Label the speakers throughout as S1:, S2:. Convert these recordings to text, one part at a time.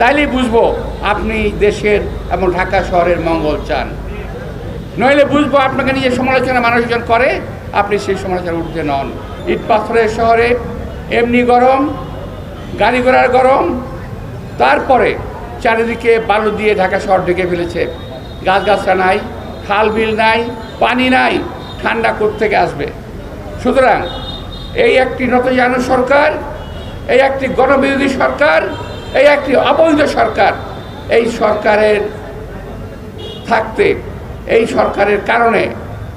S1: তাইলেই বুঝব আপনি দেশের এবং ঢাকা শহরের মঙ্গল চান। নইলে বুঝব আপনাকে নিজের সমালোচনা মানুষজন করে, আপনি সেই সমালোচনা উঠতে নন। ইট পাথরের শহরে এমনি গরম, গাড়ি ঘোড়ার গরম, তারপরে চারিদিকে বালু দিয়ে ঢাকা শহর ঢেকে ফেলেছে। গাছগাছরা নাই, খাল বিল নাই, পানি নাই, ঠান্ডা থেকে আসবে? সুতরাং এই একটি নতজানু সরকার, এই একটি গণবিরোধী সরকার এই একটি অবৈধ সরকার, এই সরকারের থাকতে, এই সরকারের কারণে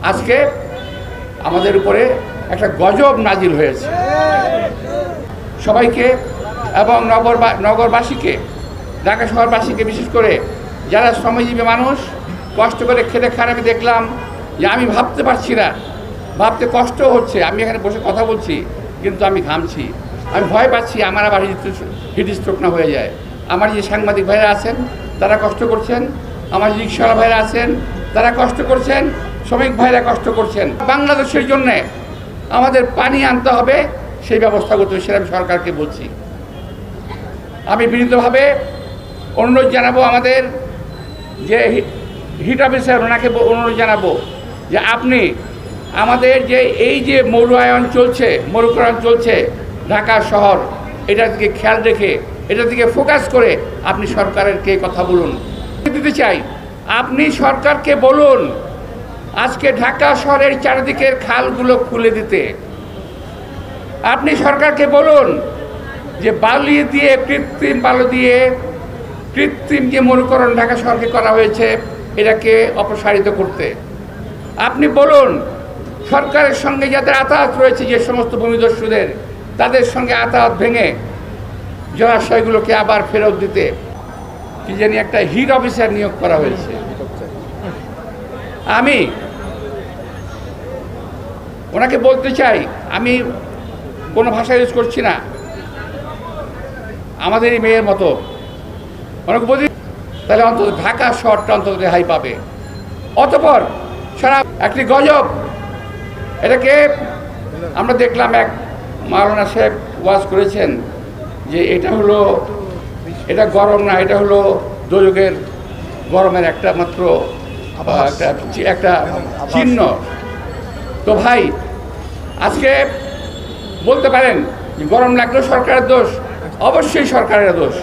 S1: আজকে আমাদের উপরে একটা গজব নাজিল হয়েছে। সবাইকে এবং নগর নগরবাসীকে, ঢাকা শহরবাসীকে বিশেষ করে যারা শ্রমজীবী মানুষ, কষ্ট করে খেতে খান আমি দেখলাম যে আমি ভাবতে পারছি না, ভাবতে কষ্ট হচ্ছে। আমি এখানে বসে কথা বলছি, কিন্তু আমি ঘামছি। আমি ভয় পাচ্ছি, আমার আবার হিট স্ট্রোক না হয়ে যায়। আমার যে সাংবাদিক ভাইরা আছেন, তারা কষ্ট করছেন। আমার রিক্সাওয়ালা ভাইরা আছেন, তারা কষ্ট করছেন। শ্রমিক ভাইরা কষ্ট করছেন। বাংলাদেশের জন্যে আমাদের পানি আনতে হবে, সেই ব্যবস্থা করতে হবে, সেটা আমি সরকারকে বলছি। আমি বিনীতভাবে অনুরোধ জানাব আমাদের যে হিট অফিসার, ওনাকে অনুরোধ জানাব যে আপনি আমাদের যে এই যে মরুয়ায়ন চলছে, মরুকরণ চলছে ঢাকা শহর এটার দিকে খেয়াল রেখে এটার দিকে ফোকাস করে আপনি সরকারের কে কথা বলুন। দিতে চাই, আপনি সরকারকে বলুন, আজকে ঢাকা শহরের চারিদিকের খালগুলো খুলে দিতে। আপনি সরকারকে বলুন যে বালি দিয়ে, কৃত্রিম বালু দিয়ে, কৃত্রিম যে মরুকরণ ঢাকা শহরকে করা হয়েছে, এটাকে অপসারিত করতে। আপনি বলুন, সরকারের সঙ্গে যাদের আতাহাত রয়েছে যে সমস্ত ভূমিদস্যুদের তাদের সঙ্গে আতাহাত ভেঙে জলাশয়গুলোকে আবার ফেরত দিতে কি জানি একটা হিট অফিসার নিয়োগ করা হয়েছে। আমি ওনাকে বলতে চাই, আমি কোনো ভাষা ইউজ করছি না। আমাদের এই মেয়ের মতো। অনেক বলি, তাহলে অন্তত ঢাকা শহরটা অন্তত রেহাই পাবে। অতপর সারা একটি গজব, এটাকে আমরা দেখলাম এক মাওলানা সাহেব ওয়াজ করেছেন যে এটা হলো এটা গরম না এটা হলো দুযোগের গরমের একটা মাত্র একটা একটা চিহ্ন। তো ভাই আজকে বলতে পারেন গরম লাগলেও সরকারের দোষ অবশ্যই সরকারের দোষ।